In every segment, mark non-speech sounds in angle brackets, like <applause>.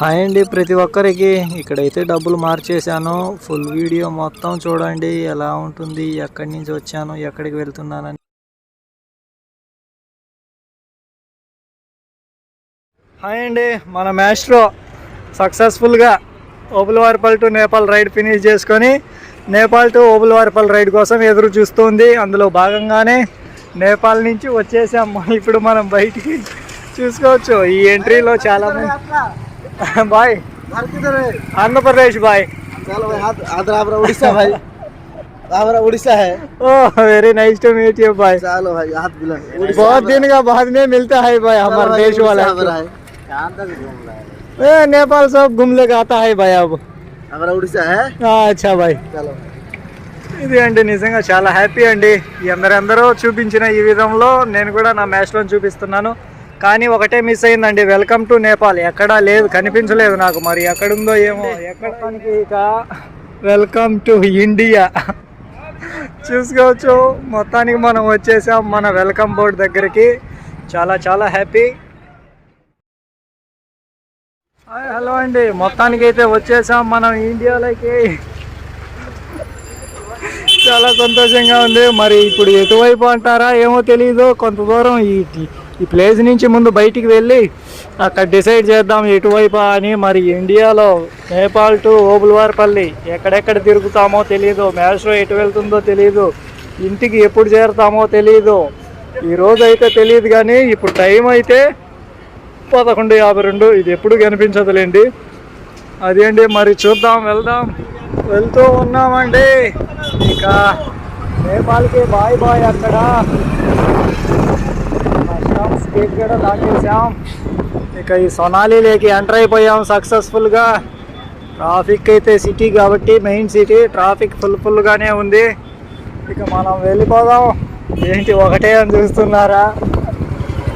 Hi అండి ప్రతి ఒక్కరికి. ఇక్కడైతే డబ్బులు మార్చేశాను. ఫుల్ వీడియో మొత్తం చూడండి. ఎలా ఉంటుంది? ఎక్కడి నుంచి వచ్చాను? ఎక్కడికి వెళ్తున్నానని. హాయ్ అండి. మన మ్యాస్ట్రో సక్సెస్ఫుల్గా Obulavaripalli to Nepal ride finish చేసుకొని నేపాల్ టు ఓబులవారిపల్లి రైడ్ కోసం ఎదురు చూస్తుంది. అందులో భాగంగానే నేపాల్ నుంచి వచ్చేసాము <laughs> ఇప్పుడు మనం బయటికి చూసుకోవచ్చు. ఈ ఎంట్రీలో చాలా మంది బాయ్ घर किधर है ఆంధ్రప్రదేశ్ బాయ్ चलो भाई हाथ आदर आपरा उड़ीसा भाई हमारा उड़ीसा है oh very nice to meet you भाई चलो भाई हाथ मिला बहुत दिन का बाद में मिलता है भाई हमारे देश वाला हमारा है कहाँ तक घूम रहा है ए, नेपाल सब घूम लेके आता है भाई अब हमारा उड़ीसा है ఆ, అచ్చా బాయ్ चलो ఇది అండి నిజంగా చాలా హ్యాపీ అండి ఈ అందరందరూ చూపించిన ఈ విధంలో నేను కూడా నా మ్యాచ్లో చూపిస్తున్నాను కానీ ఒకటే మిస్ అయిందండి. వెల్కమ్ టు నేపాల్ ఎక్కడా లేదు కనిపించలేదు నాకు. మరి ఎక్కడుందో ఏమో. ఎక్కడానికి ఇక వెల్కమ్ టు ఇండియా చూసుకోవచ్చు. మొత్తానికి మనం వచ్చేసాం మన వెల్కమ్ బోర్డ్ దగ్గరికి. చాలా చాలా హ్యాపీ హాయ్ హలో అండి. మొత్తానికి అయితే వచ్చేసాం మనం ఇండియాలోకి చాలా సంతోషంగా ఉంది. మరి ఇప్పుడు ఎటువైపు అంటారా? ఏమో తెలియదు కొంత దూరం ఈ ఈ ప్లేస్ నుంచి ముందు బయటికి వెళ్ళి అక్కడ డిసైడ్ చేద్దాం ఎటువైపు అని. మరి ఇండియాలో నేపాల్ టు ఓబుల్వార్పల్లి ఎక్కడెక్కడ తిరుగుతామో తెలియదు మ్యాచ్లో ఎటు వెళ్తుందో తెలియదు ఇంటికి ఎప్పుడు చేరుతామో తెలియదు ఈరోజు అయితే తెలియదు కానీ ఇప్పుడు టైం అయితే పదకొండు యాభై రెండు. ఇది ఎప్పుడు కనిపించదులేండి. అదేండి మరి చూద్దాం వెళ్దాం. వెళ్తూ ఉన్నామండి. ఇక నేపాల్కి బాయ్ బాయ్ అక్కడ. కేక్ కూడా చేసాం ఇక ఈ సొనాలిలోకి ఎంటర్ అయిపోయాం సక్సెస్ఫుల్గా. ట్రాఫిక్ అయితే సిటీ కాబట్టి మెయిన్ సిటీ ట్రాఫిక్ ఫుల్ ఫుల్గానే ఉంది. ఇక మనం వెళ్ళిపోదాం. ఏంటి ఒకటే అని చూస్తున్నారా?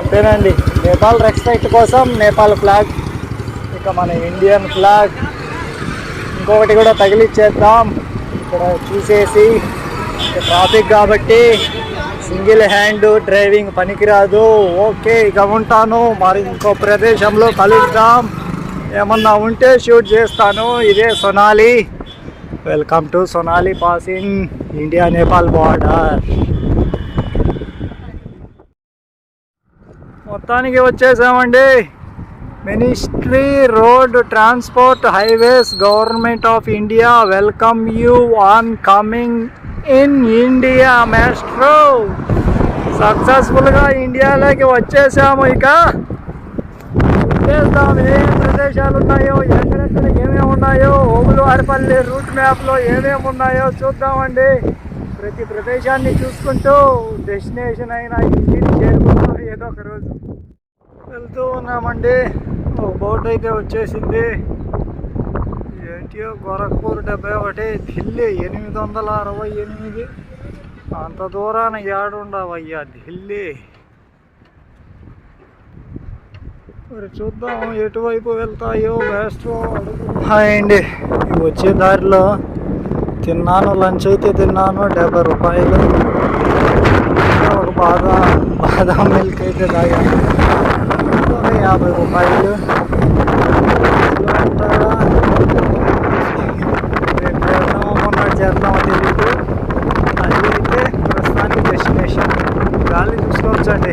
అంతేనండి. నేపాల్ రెస్పెక్ట్ కోసం నేపాల్ ఫ్లాగ్ ఇక మన ఇండియన్ ఫ్లాగ్. ఇంకొకటి కూడా తగిలిచ్చేద్దాం. ఇక్కడ చూసేసి ట్రాఫిక్ కాబట్టి సింగిల్ హ్యాండ్ డ్రైవింగ్ పనికిరాదు. ఓకే ఇక ఉంటాను. మరి ఇంకో ప్రదేశంలో కలుద్దాం. ఏమన్నా ఉంటే షూట్ చేస్తాను. ఇదే Sonauli. Welcome to Sonauli passing India Nepal border మొత్తానికి వచ్చేసామండి. Ministry road transport highways government of India welcome you on coming in India Maestro. సక్సెస్ఫుల్గా ఇండియాలోకి వచ్చేసాము ఇక. చూద్దాం ఏ ప్రదేశాలు ఉన్నాయో ఎక్కడెక్కడ ఏమేమి ఉన్నాయో ఓగులు వారిపల్లి రూట్ మ్యాప్లో ఏమేమి ఉన్నాయో చూద్దామండి. ప్రతి ప్రదేశాన్ని చూసుకుంటూ డెస్టినేషన్ అయినా ఇంటిని చేరుకుంటాం ఏదో ఒక రోజు. వెళ్తూ ఉన్నామండి. ఓ బోట్ అయితే వచ్చేసింది. ఏంటియో గోరఖ్పూర్ డెబ్బై ఒకటి ఢిల్లీ ఎనిమిది వందల అరవై ఎనిమిది. అంత దూరాన ఏడుండవయ్యా ఢిల్లీ. మరి చూద్దాం ఎటువైపు వెళ్తాయో వేస్ట్ హాయ్ అండి ఇవి వచ్చే దారిలో తిన్నాను లంచ్ అయితే తిన్నాను డెబ్బై రూపాయలు. ఒక బాదా బాదాం మిల్క్ అయితే తాగాను. ఒక యాభై రూపాయలు ఇంట్లో ఉంటారా? రేపు చేద్దామో మొన్న చేద్దామో తెలియదు అది అయితే ప్రస్తుతానికి డెస్టినేషన్ గాలి చూసుకోవచ్చండి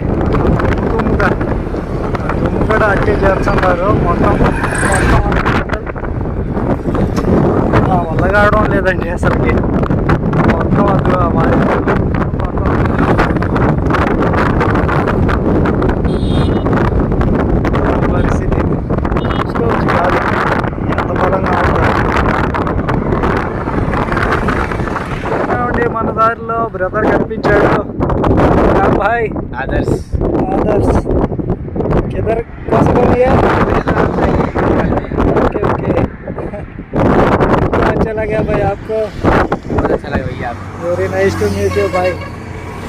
తుమ్ముగా తుమ్ము కూడా అట్టే చేస్తున్నారు మొత్తం మొత్తం నా వల్ల కావడం లేదండి అసలుకి మొత్తం అట్లా మారి మొత్తం పరిస్థితి చూసుకోవచ్చు కాదు ఎంత బలంగా ఉందో ఏమండి మన దారిలో బ్రదర్ కనిపించాడు. రామ్ భాయ్ भाई आपको बहुत अच्छा लगा भैया आप very nice to meet you bye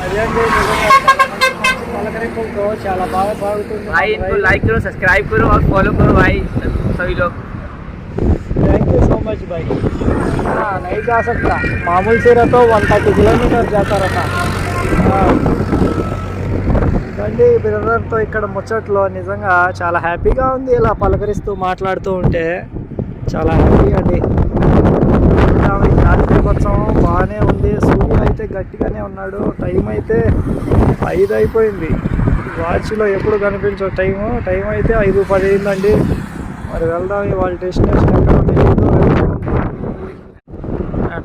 అదేంటి నిజంగా చాలా మంచి మంచి పలకరింపులతో చాలా బాగా బాగుతుంది भाई इनको लाइक करो सब्सक्राइब करो और फॉलो करो भाई सभी लोग थैंक यू सो मच भाई हाँ नहीं जा सकता मामूल से रहता वन थर्टी किलोमीटर जाता रहता हाँ. ఇంకా ఇదండి బ్రదర్తో ఇక్కడ ముచ్చట్లో నిజంగా చాలా హ్యాపీగా ఉంది ఇలా పలకరిస్తూ మాట్లాడుతూ ఉంటే చాలా హ్యాపీ అండి గాలి దీపోత్సవం బాగానే ఉంది. సూర్యుడు అయితే గట్టిగానే ఉన్నాడు. టైం అయితే ఐదు అయిపోయింది. వాచ్లో ఎప్పుడు కనిపించవు టైము టైం అయితే ఐదు పది అయిందండి మరి వెళ్దాం. ఇవాళ డెస్టినేషన్ ఎక్కడో తెలియదు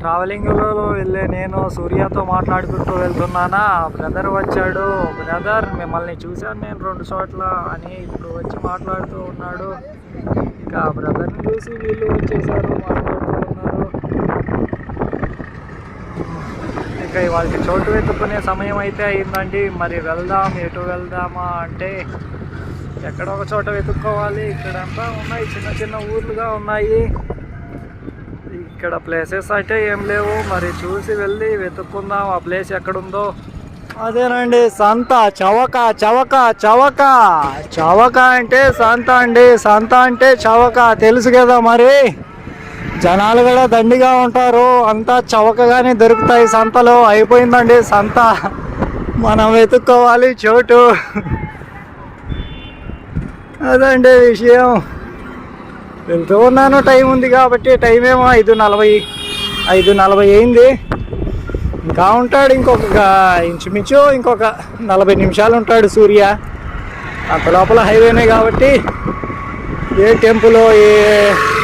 ట్రావెలింగ్లో వెళ్ళే నేను సూర్యతో మాట్లాడుకుంటూ వెళ్తున్నానా? బ్రదర్ వచ్చాడు. బ్రదర్ మిమ్మల్ని చూశాను నేను రెండు చోట్ల అని ఇప్పుడు వచ్చి మాట్లాడుతూ ఉన్నాడు. ఇక ఆ బ్రదర్ని చూసి వీళ్ళు వచ్చేసారు. మాట్లాడుతూ ఇంకా వాళ్ళకి చోటు వెతుక్కునే సమయం అయితే అయిందండి. మరి వెళ్దాం ఎటు వెళ్దామా అంటే ఎక్కడ ఒక చోట వెతుక్కోవాలి. ఇక్కడంతా ఉన్నాయి చిన్న చిన్న ఊర్లుగా ఉన్నాయి. ఇక్కడ ప్లేసెస్ అయితే ఏం లేవు. మరి చూసి వెళ్ళి వెతుక్కుందాం. ఆ ప్లేస్ ఎక్కడుందో. అదేనండి సంత చవక చవక చవక. చవక అంటే సంత అండి. సంత అంటే చవక. తెలుసు కదా మరి? జనాలు కూడా దండిగా ఉంటారు. అంతా చవకగానే దొరుకుతాయి సంతలో. అయిపోయిందండి సంత. మనం వెతుక్కోవాలి చోటు. అదండి విషయం. వెళ్తూ ఉన్నాను. టైం ఉంది కాబట్టి టైం ఏమో ఐదు నలభై ఐదు నలభై అయింది. ఇంకా ఉంటాడు ఇంకొక ఇంచుమించు ఇంకొక నలభై నిమిషాలు ఉంటాడు సూర్య. అంత లోపల హైవేనే కాబట్టి ఏ టెంపులో ఏ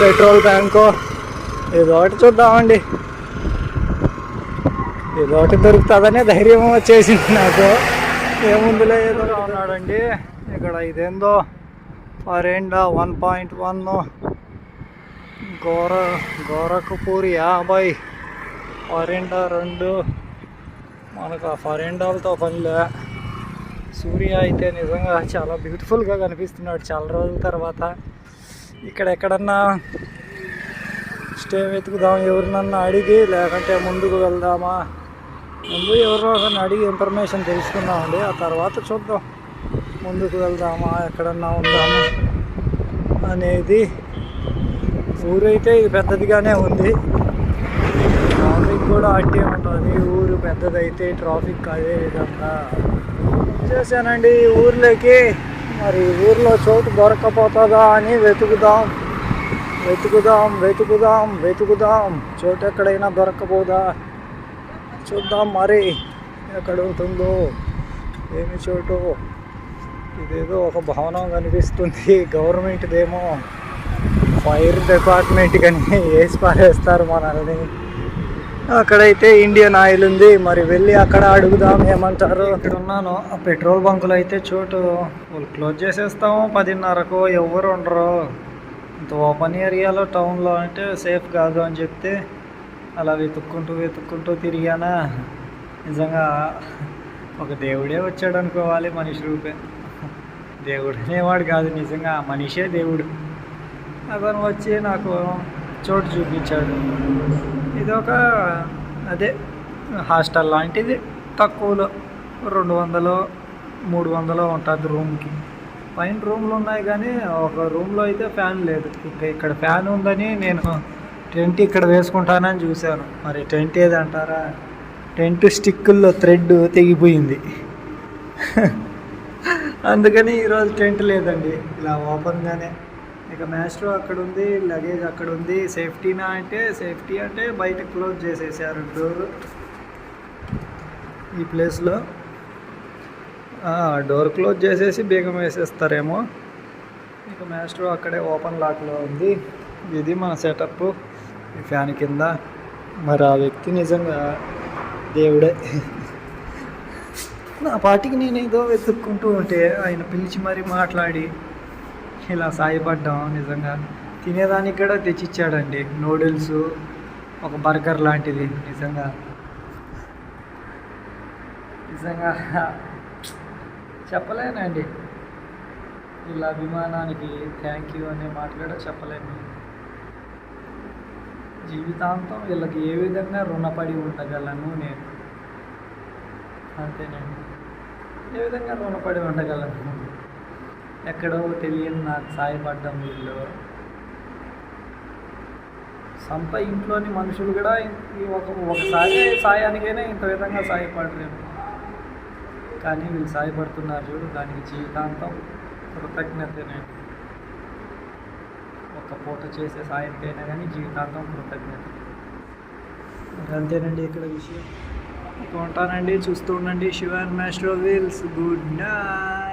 పెట్రోల్ బ్యాంకో ఏదో ఒకటి చూద్దామండి. ఏదో ఒకటి దొరుకుతుందనే ధైర్యం వచ్చేసింది నాకు. ఏముందిలే ఏదో ఉన్నాడండి. ఇక్కడ ఇదేందో? ఫరెండా వన్ పాయింట్ వన్. గోర గోరఖపూర్ యాభై. ఫరెండా రెండు. మనకు ఆ ఫరెండాలతో పనిలే. సూర్య అయితే నిజంగా చాలా బ్యూటిఫుల్గా కనిపిస్తున్నాడు చాలా రోజుల తర్వాత. ఇక్కడ ఎక్కడన్నా స్టే వెతుకుదాం? ఎవరినన్నా అడిగి లేకంటే ముందుకు వెళ్దామా? ముందు ఎవరినో ఒకరిని అడిగి ఇన్ఫర్మేషన్ తెలుసుకుందామండి. ఆ తర్వాత చూద్దాం. ముందుకు వెళ్దామా? ఎక్కడన్నా ఉందామా? అనేది ఊరైతే ఇది పెద్దదిగానే ఉంది. ట్రాఫిక్ కూడా అట్టే ఉంటుంది. ఊరు పెద్దదైతే ట్రాఫిక్ అదే విధంగా చేశానండి ఈ ఊర్లోకి. మరి ఊర్లో చోటు దొరకపోతుందా అని వెతుకుదాం. వెతుకుదాం వెతుకుదాం వెతుకుదాం. చోటు ఎక్కడైనా దొరకపోదా చూద్దాం మరి ఎక్కడ ఉంటుందో ఏమి చోటు. ఇదేదో ఒక భవనం కనిపిస్తుంది గవర్నమెంట్దేమో. ఫైర్ డిపార్ట్మెంట్ కానీ వేసి పారేస్తారు మనల్ని. అక్కడైతే ఇండియన్ ఆయిల్ ఉంది మరి వెళ్ళి అక్కడ అడుగుదాం ఏమంటారు. ఇక్కడ ఉన్నాను. ఆ పెట్రోల్ బంకులు అయితే చోటు. వాళ్ళు క్లోజ్ చేసేస్తాము పదిన్నరకు. ఎవరు ఉండరు. ఓపెన్ ఏరియాలో టౌన్లో అంటే సేఫ్ కాదు అని చెప్తే అలా వెతుక్కుంటూ వెతుక్కుంటూ తిరిగానా? నిజంగా ఒక దేవుడే వచ్చాడు అనుకోవాలి మనిషి రూపే. దేవుడు అనేవాడు కాదు నిజంగా మనిషే దేవుడు. అతను వచ్చి నాకు చోటు చూపించాడు. ఇది ఒక అదే హాస్టల్ లాంటిది. తక్కువలో రెండు వందలు మూడు వందలు ఉంటుంది రూమ్కి. పైన రూమ్లు ఉన్నాయి కానీ ఒక రూమ్లో అయితే ఫ్యాన్ లేదు. ఇంకా ఇక్కడ ఫ్యాన్ ఉందని నేను టెంట్ ఇక్కడ వేసుకుంటానని చూశాను. మరి టెంట్ ఏది అంటారా టెంట్ స్టిక్కుల్లో థ్రెడ్ తెగిపోయింది. అందుకని ఈరోజు టెంట్ లేదండి. ఇలా ఓపెన్గానే ఇక మ్యాస్ట్రో అక్కడ ఉంది లగేజ్ అక్కడ ఉంది సేఫ్టీనా అంటే సేఫ్టీ అంటే బయట క్లోజ్ చేసేసారు డోర్ ఈ ప్లేస్లో. డోర్ క్లోజ్ చేసేసి బీగం వేసేస్తారేమో. ఇక మాస్టర్ అక్కడే ఓపెన్ లాక్లో ఉంది. ఇది మన సెటప్ ఈ ఫ్యాన్ కింద. మరి ఆ వ్యక్తి నిజంగా దేవుడే. నా పాటికి నేను ఏదో వెతుక్కుంటూ ఉంటే ఆయన పిలిచి మరీ మాట్లాడి ఇలా సాయపడ్డాం నిజంగా. తినేదానికి కూడా తెచ్చిచ్చాడండి. నూడిల్స్ ఒక బర్గర్ లాంటిది నిజంగా. నిజంగా చెప్పలేనండి. ఇలా అభిమానానికి థ్యాంక్ యూ అనే మాట కూడా చెప్పలేను జీవితాంతం వీళ్ళకి ఏ విధంగా రుణపడి ఉండగలను నేను? అంతేనండి. ఏ విధంగా రుణపడి ఉండగలను? ఎక్కడో తెలియని నాకు సాయపడ్డం వీళ్ళు. సంత ఇంట్లోని మనుషులు కూడా ఒక ఒకసారి సాయానికైనా ఇంత విధంగా సాయపడలేము కానీ వీళ్ళు సాయపడుతున్నారు చూడు దానికి జీవితాంతం కృతజ్ఞతనే. ఒక పూట చేసే సాయంకైనా కానీ జీవితాంతం కృతజ్ఞత. అంతేనండి ఇక్కడ విషయం. ఉంటానండి చూస్తూ ఉండండి Shivan master wheels good night